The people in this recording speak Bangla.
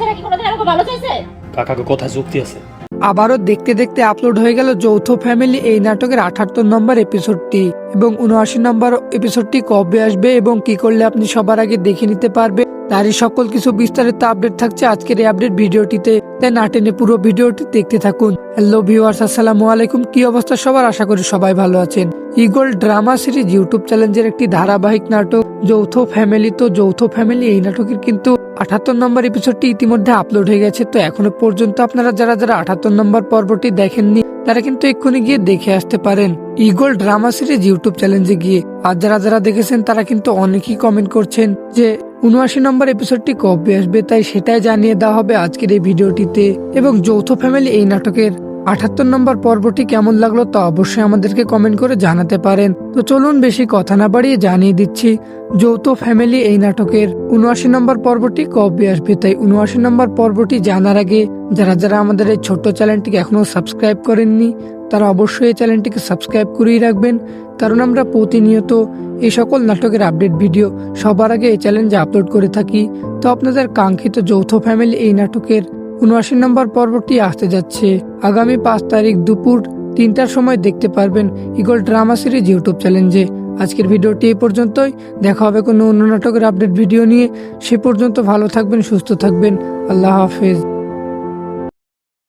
ছাড়া কি কোনোদিন আমাকে ভালো চাইছে? কাকাকে কোথায় যুক্তি আছে। আবারও দেখতে দেখতে আপলোড হয়ে গেল যৌথ ফ্যামিলি এই নাটকের আঠাত্তর নম্বর এপিসোডটি এবং উনআশি নম্বর এপিসোডটি কবে আসবে এবং কি করলে আপনি সবার আগে দেখে নিতে পারবে তারই সকল কিছু বিস্তারিত আপডেট থাকছে আজকের এই আপডেট ভিডিওটিতে। তাই না টেনে পুরো ভিডিওটি দেখতে থাকুন। হ্যালো ভিউয়ার্স আসসালামু আলাইকুম। কি অবস্থা সবার? আশা করি সবাই ভালো আছেন। ইগল ড্রামা সিরিজ ইউটিউব চ্যালেঞ্জের একটি ধারাবাহিক নাটক, যৌথ ফ্যামিলি তো যৌথ ফ্যামিলি এই নাটকের কিন্তু আঠাত্তর নম্বর এপিসোডটি ইতিমধ্যে আপলোড হয়ে গেছে। তো এখনও পর্যন্ত আপনারা যারা যারা আঠাত্তর নম্বর পর্বটি দেখেননি, তারা কিন্তু এক্ষুনি গিয়ে দেখে আসতে পারেন ইগল ড্রামা সিরিজ ইউটিউব চ্যালেঞ্জে গিয়ে। আর যারা যারা দেখেছেন, তারা কিন্তু অনেকেই কমেন্ট করছেন যে উনআশি নম্বর এপিসোডটি কবে আসবে তাই সেটাই জানিয়ে দেওয়া হবে আজকের এই ভিডিওটিতে। এবং যৌথ ফ্যামিলি এই নাটকের আঠাত্তর নম্বর পর্বটি কেমন লাগল তা অবশ্যই আমাদেরকে কমেন্ট করে জানাতে পারেন। তো চলুন বেশি কথা না বাড়িয়ে জানিয়ে দিচ্ছি, যৌথ ফ্যামিলি এই নাটকের উনআশি নম্বর পর্বটি কবে আসবে? তাই উনআশি নম্বর পর্বটি জানার আগে যারা যারা আমাদের এই ছোট্ট চ্যানেলটিকে এখনও সাবস্ক্রাইব করেননি তারা অবশ্যই এই চ্যানেলটিকে সাবস্ক্রাইব করেই রাখবেন। কারণ আমরা প্রতিনিয়ত এই সকল নাটকের আপডেট ভিডিও সবার আগে এই চ্যালেঞ্জে আপলোড করে থাকি। তো আপনাদের কাঙ্ক্ষিত যৌথ ফ্যামিলি এই নাটকের উনআশি নম্বর পর্বটি আসতে যাচ্ছে। আগামী পাঁচ তারিখ দুপুর তিনটার সময় দেখতে পারবেন ইগল ড্রামা সিরিজ ইউটিউব চ্যালেঞ্জে। আজকের ভিডিওটি এই পর্যন্তই। দেখা হবে কোনো অন্য নাটকের আপডেট ভিডিও নিয়ে। সে পর্যন্ত ভালো থাকবেন, সুস্থ থাকবেন। আল্লাহ হাফেজ।